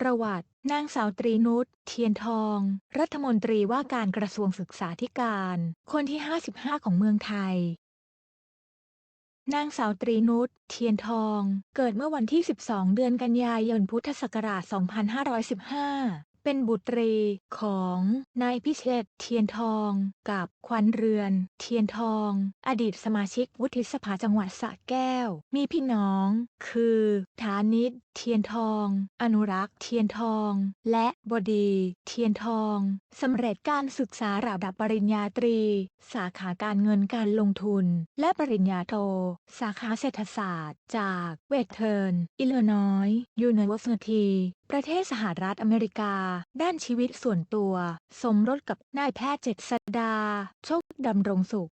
ประวัติ นางสาวตรีนุช เทียนทอง รัฐมนตรีว่าการกระทรวงศึกษาธิการ คนที่ 55 ของเมืองไทย นางสาวตรีนุช เทียนทอง เกิดเมื่อวันที่ 12 เดือนกันยายน พุทธศักราช 2515 เป็นบุตรีของนายพิเชษเทียนทอง กับขวัญเรือน เทียนทอง อดีตสมาชิกวุฒิสภาจังหวัดสระแก้ว มีพี่น้อง คือฐานิตเทียนทอง อนุรักษ์เทียนทอง และบดี เทียนทองสำเร็จการศึกษาระดับปริญญาตรี สาขาการเงินการลงทุน และปริญญาโท สาขาเศรษฐศาสตร์ จากเวทเทิร์นอิลลินอยส์ยูนิเวอร์ซิตี้ประเทศสหรัฐอเมริกา ด้านชีวิตส่วนตัว สมรสกับนายแพทย์เจษดา โชคดำรงสุข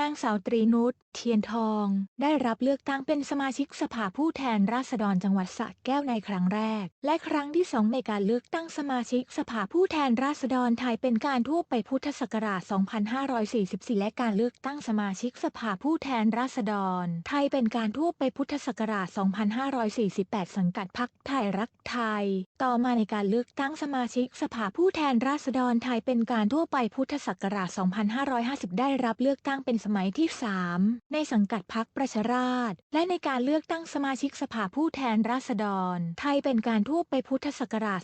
นางสาวตรีนุชเทียนทอง ได้รับเลือกตั้งเป็นสมาชิกสภาผู้แทนราษฎรจังหวัดสระแก้วในครั้งแรก และครั้งที่สองในการเลือกตั้งสมาชิกสภาผู้แทนราษฎรไทยเป็นการทั่วไปพุทธศักราช 2544 และการเลือกตั้งสมาชิกสภาผู้แทนราษฎร ไทยเป็นการทั่วไปพุทธศักราช 2548 สังกัดพรรคไทยรักไทย ต่อมาในการเลือกตั้งสมาชิกสภาผู้แทนราษฎรไทยเป็นการทั่วไปพุทธศักราช 2550 ได้รับเลือกตั้งเป็นสมัยที่ 3 ในสังกัดพรรคประชาราษฎร์และในการเลือกตั้งสมาชิกสภาผู้แทนราษฎร ไทยเป็นการทั่วไปพุทธศักราช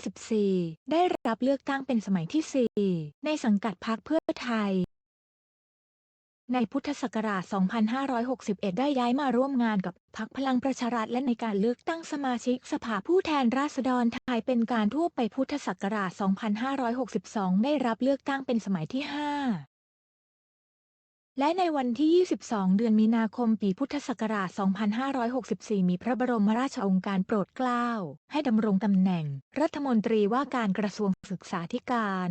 2554 ได้รับเลือกตั้งเป็นสมัยที่ 4 ในสังกัดพรรคเพื่อไทยในพุทธศักราช 2561 ได้ย้ายมาร่วมงานกับพรรคพลังประชารัฐและในการเลือกตั้งสมาชิกสภาผู้แทนราษฎรไทยเป็นการทั่วไปพุทธศักราช 2562 ได้รับเลือกตั้งเป็นสมัยที่ 5 และในวันที่ 22 เดือนมีนาคมปีพุทธศักราช 2564 มีพระบรมราชโองการโปรดเกล้า ให้ดำรงตำแหน่ง รัฐมนตรีว่าการกระทรวงศึกษาธิการ